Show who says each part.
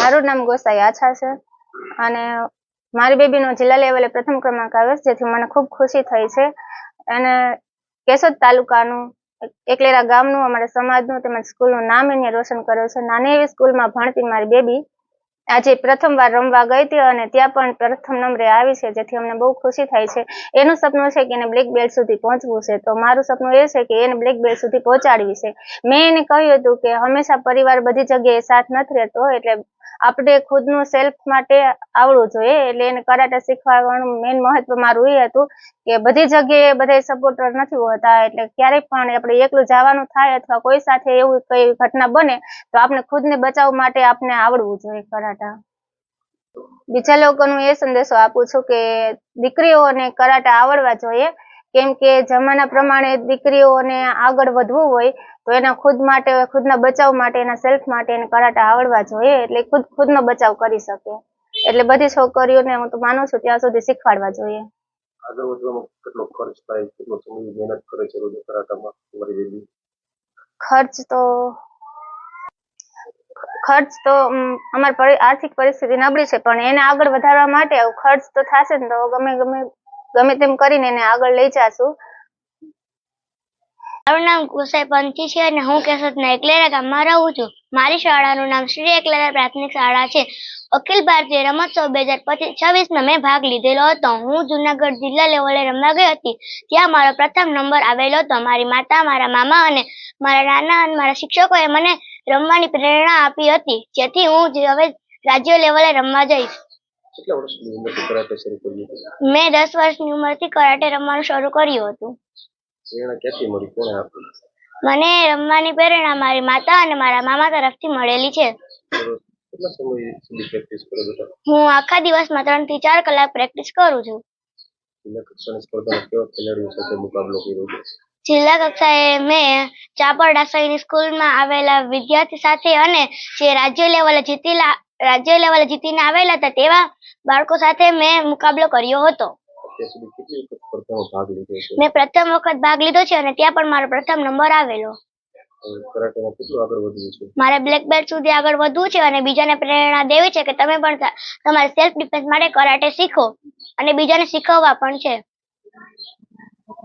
Speaker 1: મારું નામ ગોસાઈ આછા છે. અને મારી બેબીનો જિલ્લા લેવલે પ્રથમ ક્રમાંક આવ્યો છે, જેથી મને ખૂબ ખુશી થઈ છે. અને કેશોદ તાલુકાનું એકલેરા ગામનું, અમારા સમાજનું તેમજ સ્કૂલનું નામ એને રોશન કર્યું છે. નાની એવી સ્કૂલમાં ભણતી મારી બેબી આજે પ્રથમ વાર રમવા ગઈ હતી અને ત્યાં પણ પ્રથમ નંબરે આવી છે, જેથી અમને બહુ ખુશી થાય છે. એનું સપનું છે કે એને બ્લેક બેલ્ટ સુધી પહોંચવું છે. તો મારું સપનું એ છે કે એને બ્લેક બેલ્ટ સુધી પહોંચાડવી છે. મેં એને કહ્યું હતું કે હંમેશા પરિવાર બધી જગ્યાએ સાથ નથી રહેતો, એટલે આપણે ખુદનું સેલ્ફ માટે આવડવું જોઈએ. એટલે એને કરાટે શીખવાડવાનું મેઇન મહત્વ મારું એ હતું કે બધી જગ્યાએ બધા સપોર્ટર નથી હોતા. એટલે ક્યારેય પણ આપણે એકલું જવાનું થાય અથવા કોઈ સાથે એવું કઈ ઘટના બને તો આપણે ખુદને બચાવવા માટે આપણે આવડવું જોઈએ કરાટા બીજા લોકોનું એ સંદેશો આપું છું કે દીકરીઓને કરાટા આવડવા જોઈએ. કેમ કે જમાના પ્રમાણે દીકરીઓને આગળ વધવું હોય તો એના ખુદ માટે ખુદના બચાવ માટે એના સેલ્ફ માટે એને કરાટા આવડવા જોઈએ એટલે ખુદ ખુદનો બચાવ કરી શકે. એટલે બધી છોકરીઓને હું તો માનું છું ત્યાં સુધી શીખવાડવા જોઈએ.
Speaker 2: આગળ વધવામાં કેટલો ખર્ચ થાય કેટલો સમય મહેનત કરે છે રોજ કરાટામાં તમારી બેબી
Speaker 1: ખર્ચ તો ખર્ચ તો અમારી આર્થિક પરિસ્થિતિ નબળી છે પણ એને આગળ વધારવા માટે ખર્ચ તો થશે ને તો ગમે ગમે ગમે તેમ કરીને એને આગળ લઈ જાશું.
Speaker 3: મારું નામ કુસાઈ પંથી છે અને હું કેશોદના એકલેરા ગામમાં રહું છું. મારી શાળાનું નામ શ્રી એકલેરા પ્રાથમિક શાળા છે. અખિલ ભારતીય રમોત્સવ બે હજાર પચીસ છવ્વીસમાં મેં ભાગ લીધેલો હતો. હું જુનાગઢ જિલ્લા લેવલે રમવા ગઈ હતી. ત્યાં મારો પ્રથમ નંબર આવેલો હતો. મારી માતા, મારા મામા અને મારા નાના અને મારા શિક્ષકોએ મને રમવાની પ્રેરણા આપી હતી. જેથી હું હવે રાજ્ય લેવલે રમવા જઈશ.
Speaker 2: કેટલા વર્ષની ઉંમરથી કરાટે શરૂ કર્યું હતું?
Speaker 3: મેં દસ વર્ષની ઉંમરથી કરાટે રમવાનું શરૂ કર્યું હતું.
Speaker 2: પ્રેરણા ક્યાંથી મળી? કોણે આપી?
Speaker 3: મને રમવાની પ્રેરણા મારી માતા અને મારા મામા તરફથી મળેલી છે.
Speaker 2: કેટલા સમય સુધી પ્રેક્ટિસ કરો બેટા
Speaker 3: હું આખા દિવસમાં ત્રણથી ચાર કલાક પ્રેક્ટિસ કરું છું.
Speaker 2: જિલ્લા કક્ષાની સ્પર્ધામાં કેવા ખેલાડીઓ સાથે મુકાબલો કર્યો છે
Speaker 3: જિલ્લા કક્ષાએ મેં ચાપરડા સૈનિક સ્કૂલમાં આવેલા વિદ્યાર્થી સાથે અને જે રાજ્ય લેવલે જીતીલા રાજ્ય લેવલે જીતીને આવેલા હતા તેવા બાળકો સાથે મેં મુકાબલો કર્યો હતો. મેં પ્રથમ વખત ભાગ લીધો છે અને ત્યાં પણ મારો પ્રથમ નંબર આવેલો. મારે બ્લેક બેલ્ટ સુધી આગળ વધવું છે અને બીજાને પ્રેરણા દેવી છે કે તમે પણ તમારે સેલ્ફ ડિફેન્સ માટે કરાટે શીખો અને બીજાને શીખવવા પણ છે.